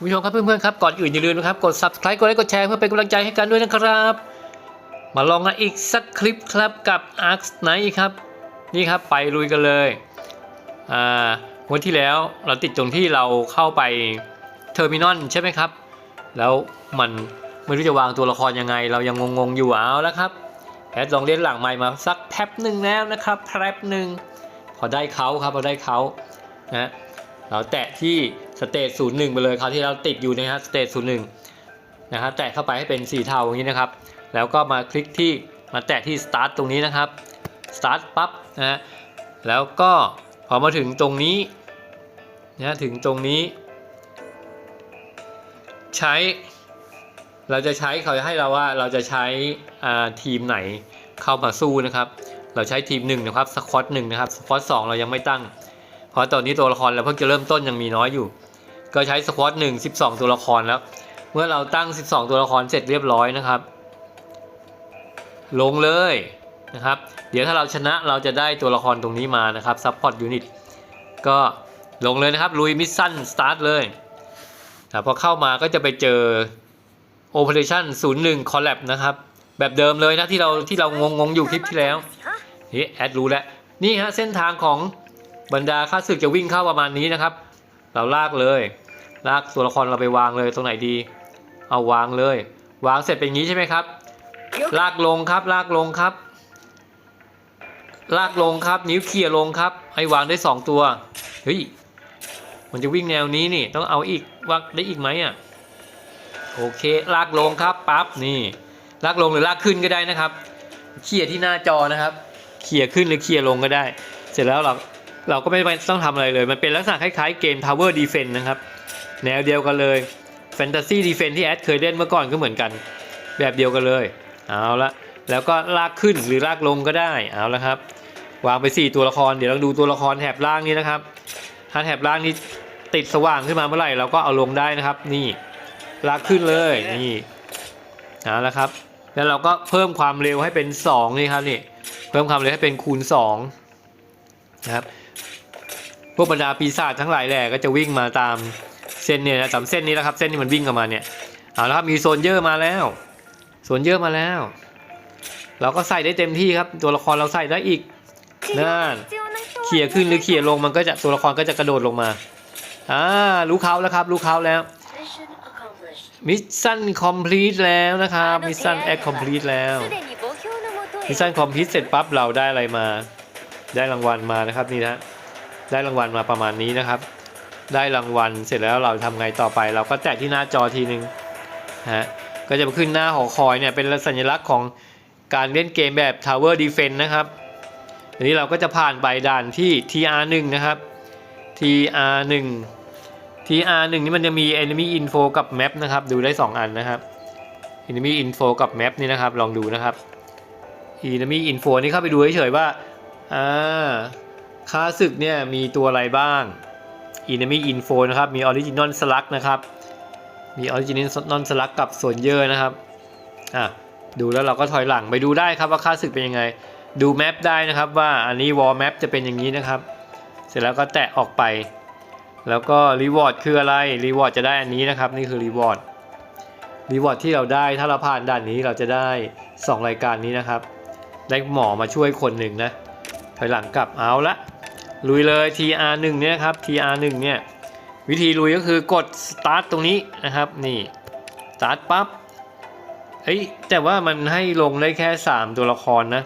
คุณผู้ชมครับเพื่อนๆครับก่อนอื่นอย่าลืมนะครับกด subscribe กดไลค์กดแชร์เพื่อเป็นกำลังใจให้กันด้วยนะครับ มาลองกันอีกสักคลิปครับกับ Ark Knight ครับนี่ครับไปลุยกันเลยอ่าวันที่แล้วเราติดตรงที่เราเข้าไปเทอร์มินอลใช่ไหมครับ แล้วมันไม่รู้จะวางตัวละครยังไง เรายังงงๆอยู่เอาแล้วครับแอดลองเล่นหลังไมค์มาสักแป๊บหนึ่งแล้วนะครับแป๊บหนึ่งพอได้เขาครับพอได้เขานะเราแตะที่ สเตจศูนย์หนึ่งไปเลยคราวที่เราติดอยู่นะฮะสเตจศูนย์หนึ่งนะครับแตะเข้าไปให้เป็นสีเทาอย่างนี้นะครับ แล้วก็มาคลิกที่มาแตะที่ start ตรงนี้นะครับ start ปั๊บนะฮะแล้วก็พอมาถึงตรงนี้นะถึงตรงนี้ ใช้เราจะใช้เขาจะให้เราว่าเราจะใช้ทีมไหนเข้ามาสู้นะครับ เราใช้ทีม1นะครับสควอตหนึ่งนะครับสควอตสเรายังไม่ตั้ง เพราะตอนนี้ตัวละครเราเพิ่งจะเริ่มต้นยังมีน้อยอยู่ ก็ใช้สควอตหนึ่งสิบสองตัวละครแล้ว เมื่อเราตั้ง12ตัวละครเสร็จเรียบร้อยนะครับ ลงเลยนะครับ เดี๋ยวถ้าเราชนะเราจะได้ตัวละครตรงนี้มานะครับซัพพอร์ตยูนิตก็ลงเลยนะครับลุยมิชชั่นสตาร์ทเลยแต่พอเข้ามาก็จะไปเจอ Operation 01 Collab นะครับ แบบเดิมเลยนะที่เราที่เรางงงๆอยู่คลิปที่แล้วเฮ้แอดรู้แล้ว นี่ฮะเส้นทางของบรรดาข้าศึกจะวิ่งเข้าประมาณนี้นะครับ เราลากเลย ลากตัวละครเราไปวางเลยตรงไหนดี เอาวางเลย วางเสร็จเป็นอย่างนี้ใช่ไหมครับ ลากลงครับ ลากลงครับ ลากลงครับ นิ้วเขี่ยลงครับ ให้วางได้สองตัว เฮ้ย มันจะวิ่งแนวนี้นี่ ต้องเอาอีกวางได้อีกไหมอะ โอเค ลากลงครับ ปั๊บ นี่ ลากลงหรือลากขึ้นก็ได้นะครับ เขี่ยที่หน้าจอนะครับ เขี่ยขึ้นหรือเขี่ยลงก็ได้ เสร็จแล้วเราเราก็ไม่ต้องทำอะไรเลย มันเป็นลักษณะคล้ายๆเกม Tower Defense นะครับ แนวเดียวกันเลย Fantasy Defense ที่แอดเคยเล่นเมื่อก่อนก็เหมือนกัน แบบเดียวกันเลย เอาละแล้วก็ลากขึ้นหรือลากลงก็ได้เอาละครับ วางไป 4 ตัวละครเดี๋ยวเราดูตัวละครแถบล่างนี้นะครับ ถ้าแถบล่างนี้ติดสว่างขึ้นมาเมื่อไหร่เราก็เอาลงได้นะครับ นี่ลากขึ้นเลยนี่เอาละครับ แล้วเราก็เพิ่มความเร็วให้เป็น2นี่ครับนี่เพิ่มความเร็วให้เป็นคูณ2นะครับพวกบรรดาปีศาจทั้งหลายแหล่ก็จะวิ่งมาตาม เส้นเนี่ยนะสามเส้นนี้แหละครับ เส้นที่มันวิ่งเข้ามาเนี่ยเอาละครับมีโซนเยอร์มาแล้วโซนเยอร์มาแล้ว เราก็ใส่ได้เต็มที่ครับ ตัวละครเราใส่ได้อีกนั่นเขี่ยขึ้นหรือเขี่ยลงมันก็จะตัวละครก็จะกระโดดลงมาอ่ารู้เขาแล้วครับ รู้เขาแล้วมิชชั่นคอมพลีทแล้วนะครับมิชชั่นแอคคอมพลีทแล้วมิชชั่นคอมพลีทเสร็จปั๊บเราได้อะไรมา ได้รางวัลมานะครับนี่นะได้รางวัลมาประมาณนี้นะครับ ได้รางวัล เสร็จแล้วเราทำไงต่อไป เราก็แตะที่หน้าจอทีนึงฮะก็จะขึ้นหน้าหอคอยเนี่ยเป็นสัญลักษณ์ของการเล่นเกมแบบ Tower Defense นะครับทีนี้เราก็จะผ่านไปด่านที่ TR1 นะครับ TR1 TR1 นี่มันจะมี Enemy Info กับ Map นะครับ ดูได้ 2 อันนะครับ Enemy Info กับ Map นี่นะครับ ลองดูนะครับ Enemy Info นี่เข้าไปดูเฉยๆว่า อ่า ค่าศึกเนี่ยมีตัวอะไรบ้าง Enemy Info นะครับ มี Original Slug นะครับ มี Original Slug กับส่วนเยอะนะครับ อะ ดูแล้วเราก็ถอยหลังไปดูได้ครับว่าค่าศึกเป็นยังไง ดูแมปได้นะครับว่าอันนี้ Wall Map จะเป็นอย่างนี้นะครับ เสร็จแล้วก็แตะออกไป แล้วก็ Reward คืออะไร Reward จะได้อันนี้นะครับ นี่คือ Reward Reward ที่เราได้ถ้าเราผ่านด่านนี้เราจะได้ 2 รายการนี้นะครับ ได้หมอมาช่วยคนหนึ่งนะถอยหลังกลับเอาละ ลุยเลย TR1 เนี่ยครับ TR1 เนี่ยวิธีลุยก็คือกด start ตรงนี้นะครับนี่ start ปั๊บเอ้ยแต่ว่ามันให้ลงได้แค่ 3 ตัวละครนะ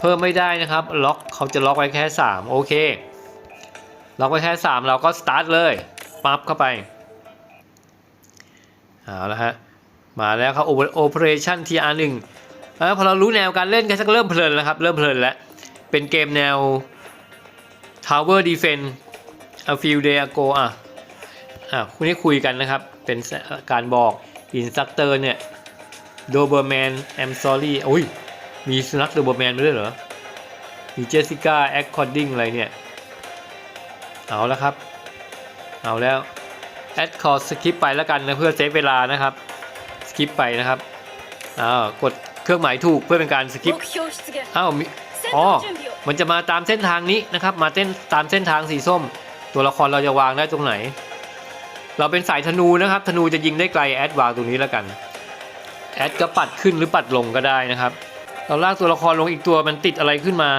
เพิ่มไม่ได้นะครับล็อกเขาจะล็อกไว้แค่ 3 โอเคล็อกไว้แค่ 3 เราก็ start เลยปั๊บเข้าไปเอาละฮะมาแล้วครับ Operation TR1 พอเรารู้แนวการเล่นกันสักเริ่มเพลินแล้วครับเริ่มเพลินแล้วเป็นเกมแนว Tower Defense a few day ago อะอะคุณนี้คุยกันนะครับ เป็นการบอก Instructor เนี่ย Doberman I'm sorry อุ้ย มีสุนัข Doberman ด้วยเหรอ มี Jessica According อะไรเนี่ย เอาแล้วครับ เอาแล้ว Add call skip ไปแล้วกันนะเพื่อเซฟเวลานะครับ skip ไปนะครับอ้าวกดเครื่องหมายถูกเพื่อเป็นการสกิปอ้าวมีอ๋อ มันจะมาตามเส้นทางนี้นะครับ มาเส้นตามเส้นทางสีส้ม ตัวละครเราจะวางได้ตรงไหน เราเป็นสายธนูนะครับ ธนูจะยิงได้ไกลแอดวางตรงนี้แล้วกันแอดก็ปัดขึ้นหรือปัดลงก็ได้นะครับ เราลากตัวละครลงอีกตัวมันติดอะไรขึ้นมา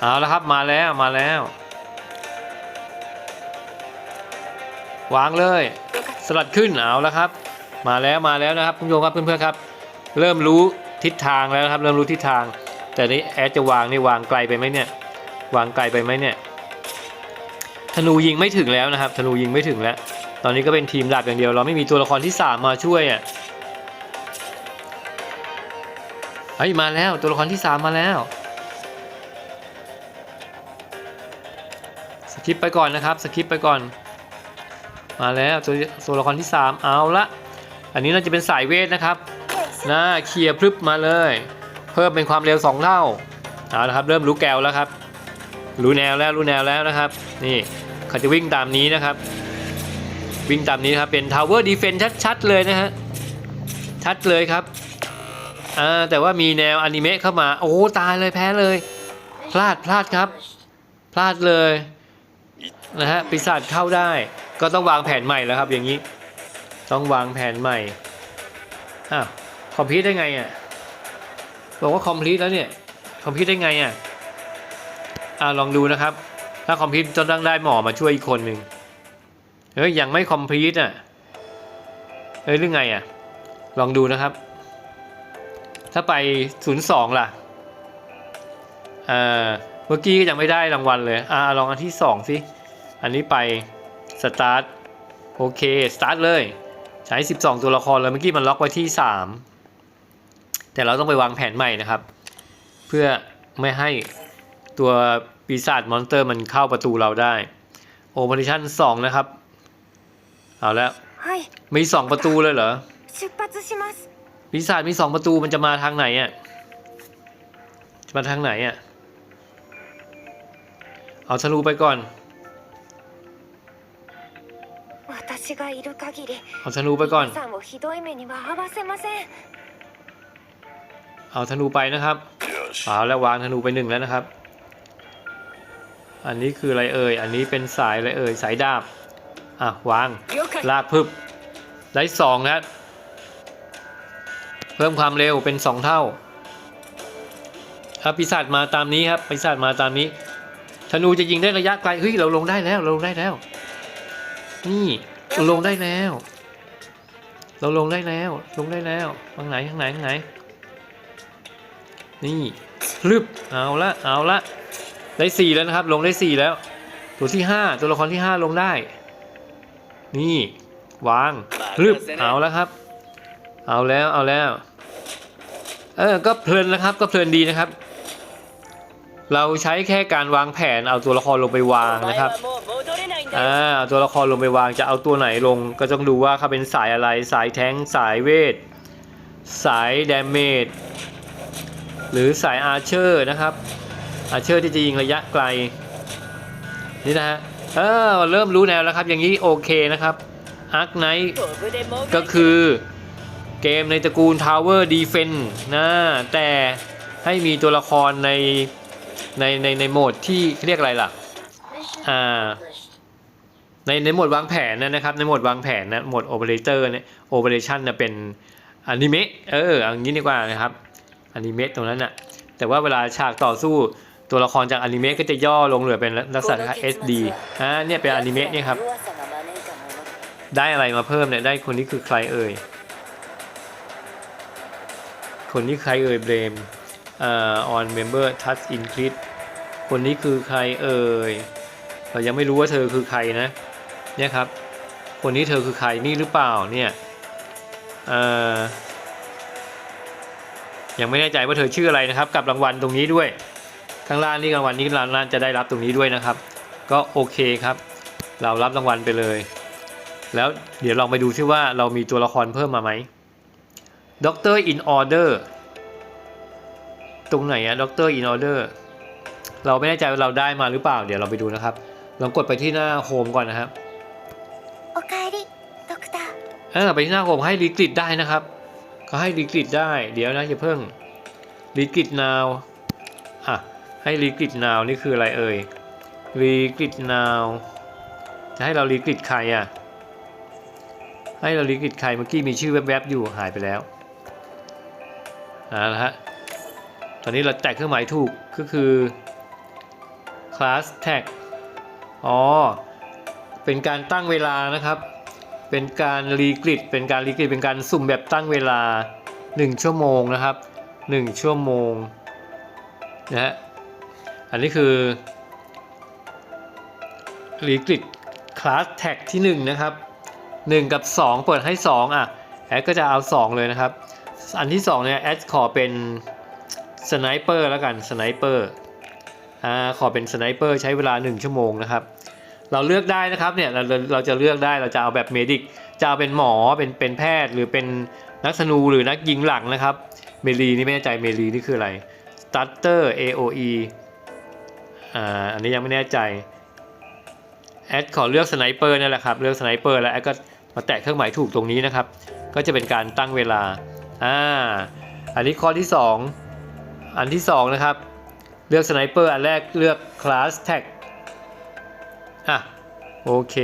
เอาละครับมาแล้วมาแล้ว วางเลย สลัดขึ้นเอาแล้วครับ มาแล้วมาแล้วนะครับคุณผู้ชมครับเพื่อนๆครับ เริ่มรู้ทิศทางแล้วนะครับ เริ่มรู้ทิศทาง แต่นี่แอดจะวางนี่วางไกลไปไหมเนี่ย วางไกลไปไหมเนี่ย ธนูยิงไม่ถึงแล้วนะครับ ธนูยิงไม่ถึงแล้ว ตอนนี้ก็เป็นทีมดาบอย่างเดียว เราไม่มีตัวละครที่สามมาช่วยอะ เฮ้ยมาแล้วตัวละครที่สามมาแล้วสคิปไปก่อนนะครับสคิปไปก่อน มาแล้วตัวตัวละครที่สามเอาละ อันนี้น่าจะเป็นสายเวทนะครับน้าเคลียร์พรึบมาเลย เพิ่มเป็นความเร็วสองเท่าเอาละครับเริ่มรู้แกวแล้วครับ รู้แนวแล้วรู้แนวแล้วนะครับ นี่เขาจะวิ่งตามนี้นะครับ วิ่งตามนี้ครับเป็น Tower Defense ชัดๆเลยนะฮะชัดเลยครับอ่าแต่ว่ามีแนวอนิเมะเข้ามา โอ้ตายเลยแพ้เลย พลาดพลาดครับ พลาดเลยนะฮะปีศาจเข้าได้ ก็ต้องวางแผนใหม่แล้วครับอย่างนี้ ต้องวางแผนใหม่อ้าวคอมพิวได้ไงอะ บอกว่าคอมพิวแล้วเนี่ย คอมพิวได้ไงอะอ่าลองดูนะครับ ถ้าคอมพิวจะต้องได้หมอมาช่วยอีกคนหนึ่งเฮ้ยยังไม่คอมพิวอะเฮ้ยหรือไงอะ ลองดูนะครับ ถ้าไป 02 ล่ะอ่าเมื่อกี้ก็ยังไม่ได้รางวัลเลย อ่าลองอันที่ 2 สิ อันนี้ไปสตาร์ทโอเคสตาร์ทเลย ใช้ 12 ตัวละครเลยเมื่อกี้มันล็อกไว้ที่ 3 แต่เราต้องไปวางแผนใหม่นะครับ เพื่อไม่ให้ตัวปีศาจมอนสเตอร์มันเข้าประตูเราได้โอเปอเรชั่นสองนะครับ เอาแล้วมีสองประตูเลยเหรอปีศาจมีสองประตูมันจะมาทางไหนอะจะมาทางไหนอะเอาทะลุไปก่อนเอาทะลุไปก่อน เอาธนูไปนะครับเอาแล้ววางธนูไปหนึ่งแล้วนะครับ อันนี้คืออะไรเอ่ย อันนี้เป็นสายอะไรเอ่ย สายดาบ อะวาง ลากพึบ ได้สองนะเพิ่มความเร็วเป็นสองเท่า ครับปีศาจมาตามนี้ครับปีศาจมาตามนี้ ธนูจะยิงได้ระยะไกล เฮ้ยเราลงได้แล้ว เราลงได้แล้ว นี่เราลงได้แล้ว เราลงได้แล้ว ลงได้แล้วทางไหนทางไหนทางไหน นี่ลึบเอาละเอาละได้สี่แล้วนะครับ ลงได้สี่แล้ว ตัวที่ห้าตัวละครที่ห้าลงได้ นี่ วางลึบเอาแล้วครับ เอาแล้วเอาแล้ว เออก็เพลินนะครับ ก็เพลินดีนะครับ เราใช้แค่การวางแผนเอาตัวละครลงไปวางนะครับอ่าตัวละครลงไปวางจะเอาตัวไหนลงก็ต้องดูว่าเขาเป็นสายอะไรสายแทงสายเวท สายดเมจ หรือสายอาร์เชอร์นะครับอาร์เชอร์ที่จะยิงระยะไกลนี่นะฮะเออเริ่มรู้แนวแล้วครับ อย่างนี้โอเคนะครับอาร์คไนท์ก็คือเกมในตระกูล Tower Defense นะแต่ให้มีตัวละครในในในในโหมดที่เรียกอะไรล่ะอ่าในในโหมดวางแผนนะครับในโหมดวางแผนนะโหมดโอเปอเรเตอร์เนี่ยโอเปอเรชันเนี่ยเป็นอนิเมะเอออย่างนี้ดีกว่านะครับ อนิเมะตรงนั้นน่ะแต่ว่าเวลาฉากต่อสู้ตัวละครจากอนิเมะก็จะย่อลงเหลือเป็นลักษณะ SD อ่าเนี่ยเป็นอนิเมะเนี่ยครับ ได้อะไรมาเพิ่มเนี่ยได้คนนี้คือใครเอ่ย คนนี้ใครเอ่ยเบรมอ่า on member touch increase คนนี้คือใครเอ่ยเรายังไม่รู้ว่าเธอคือใครนะ เนี่ยครับ คนนี้เธอคือใครนี่หรือเปล่าเนี่ยอ่า ยังไม่แน่ใจว่าเธอชื่ออะไรนะครับ กับรางวัลตรงนี้ด้วย ข้างล่างนี่รางวัลนี้รางวัลจะได้รับตรงนี้ด้วยนะครับ ก็โอเคครับ เรารับรางวัลไปเลย แล้วเดี๋ยวลองไปดูซิว่าเรามีตัวละครเพิ่มมาไหมด็อกเตอร์อินออเดอร์ตรงไหนอะด็อกเตอร์อินออเดอร์เราไม่แน่ใจว่าเราได้มาหรือเปล่า เดี๋ยวเราไปดูนะครับ ลองกดไปที่หน้าโฮมก่อนนะครับ โอเคดิด็อกเตอร์เออไปที่หน้าโฮมให้รีกริดได้นะครับ เขาให้รีกริดได้ เดี๋ยวนะอย่าเพิ่งรีกริดนาวอะให้รีกริดนาวนี่คืออะไรเอ่ยรีกริดนาวจะให้เรารีกริดใครอะให้เรารีกริดใครเมื่อกี้มีชื่อแวบๆอยู่หายไปแล้วเอาละฮะตอนนี้เราแตะเครื่องหมายถูกก็คือ class tag อ๋อ เป็นการตั้งเวลานะครับ เป็นการรีกริดเป็นการรีกริดเป็นการสุ่มแบบตั้งเวลา 1 ชั่วโมงนะครับ 1 ชั่วโมงนะฮะอันนี้คือรีกริดคลาสแท็กที่ 1 นะครับ 1 กับ 2 เปิดให้ 2 อะแอดก็จะเอา 2 เลยนะครับ อันที่ 2 เนี่ยแอดขอเป็นสไนเปอร์แล้วกันสไนเปอร์อ่าขอเป็นสไนเปอร์ใช้เวลา 1 ชั่วโมงนะครับ เราเลือกได้นะครับเนี่ยเราเราจะเลือกได้เราจะเอาแบบเมดิกจะเอาเป็นหมอเป็นเป็นแพทย์ หรือเป็นนักธนูหรือนักยิงหลังนะครับเมลีนี่ไม่แน่ใจเมลีนี่คืออะไร starter AOE อ่าอันนี้ยังไม่แน่ใจแอดขอเลือกสไนเปอร์นั่นแหละครับเลือกสไนเปอร์แล้วแอดก็มาแตะเครื่องหมายถูกตรงนี้นะครับ ก็จะเป็นการตั้งเวลาอ่าอันนี้ข้อที่ 2 อันที่ 2 นะครับ เลือกสไนเปอร์อันแรกเลือก class tag อะโอเค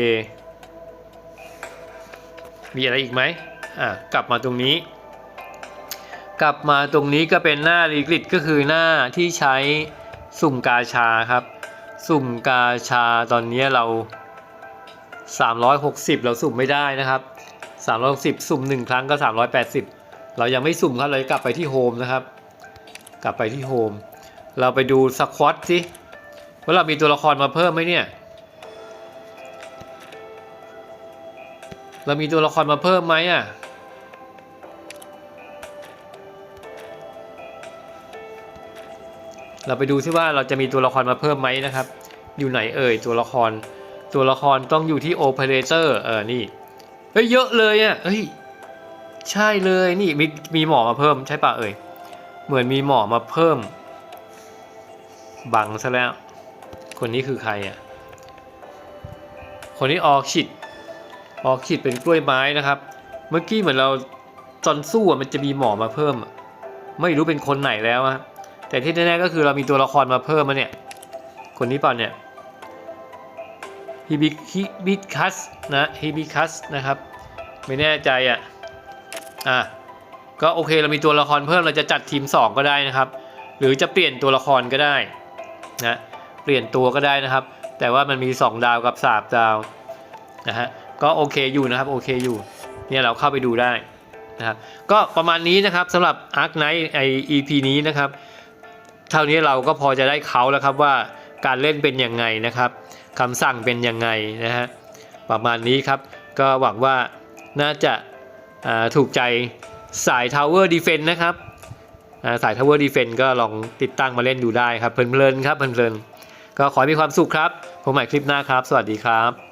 มีอะไรอีกไหมอะกลับมาตรงนี้ กลับมาตรงนี้ก็เป็นหน้ารีกริดก็คือหน้าที่ใช้สุ่มกาชาครับ สุ่มกาชาตอนนี้เรา 360 เราสุ่มไม่ได้นะครับ 360 สุ่ม 1 ครั้งก็ 380 เรายังไม่สุ่มครับ เราจะกลับไปที่โฮมนะครับ กลับไปที่โฮม เราไปดูสควอตสิว่าเรามีตัวละครมาเพิ่มไหมเนี่ย เรามีตัวละครมาเพิ่มไหมอะเราไปดูซิว่าเราจะมีตัวละครมาเพิ่มไหมนะครับ อยู่ไหนเอ่ยตัวละคร ตัวละครต้องอยู่ที่ Operator เออนี่เฮ้ยเยอะเลยอะเฮ้ยใช่เลยนี่มีมีหมอมาเพิ่มใช่ปะเอ่ยเหมือนมีหมอมาเพิ่ม บังซะแล้ว คนนี้คือใครอะคนนี้ออกชิด ออกชิดเป็นกล้วยไม้นะครับ เมื่อกี้เหมือนเราตอนสู้อะมันจะมีหมอมาเพิ่ม ไม่รู้เป็นคนไหนแล้วอะแต่ที่แน่ๆก็คือเรามีตัวละครมาเพิ่มมาเนี่ย คนนี้เปล่าเนี่ยฮิบิฮิบิคัสนะฮิบิคัสนะครับ ไม่แน่ใจอะอะก็โอเคเรามีตัวละครเพิ่มเราจะจัดทีม 2 ก็ได้นะครับ หรือจะเปลี่ยนตัวละครก็ได้นะเปลี่ยนตัวก็ได้นะครับ แต่ว่ามันมี 2 ดาวกับ3ดาวนะฮะ ก็โอเคอยู่นะครับโอเคอยู่เนี่ยเราเข้าไปดูได้นะครับก็ประมาณนี้นะครับสำหรับ Arc Knight ไอ EP นี้นะครับ เท่านี้เราก็พอจะได้เขาแล้วครับว่าการเล่นเป็นยังไงนะครับคำสั่งเป็นยังไงนะฮะประมาณนี้ครับ ก็หวังว่าน่าจะาถูกใจสาย Tower Defense นะครับาสาย Tower Defense ก็ลองติดตั้งมาเล่นดูได้ครับเพลินๆครับเพลินๆก็ขอให้มีความสุขครับผมใหม่คลิปหน้าครับ สวัสดีครับ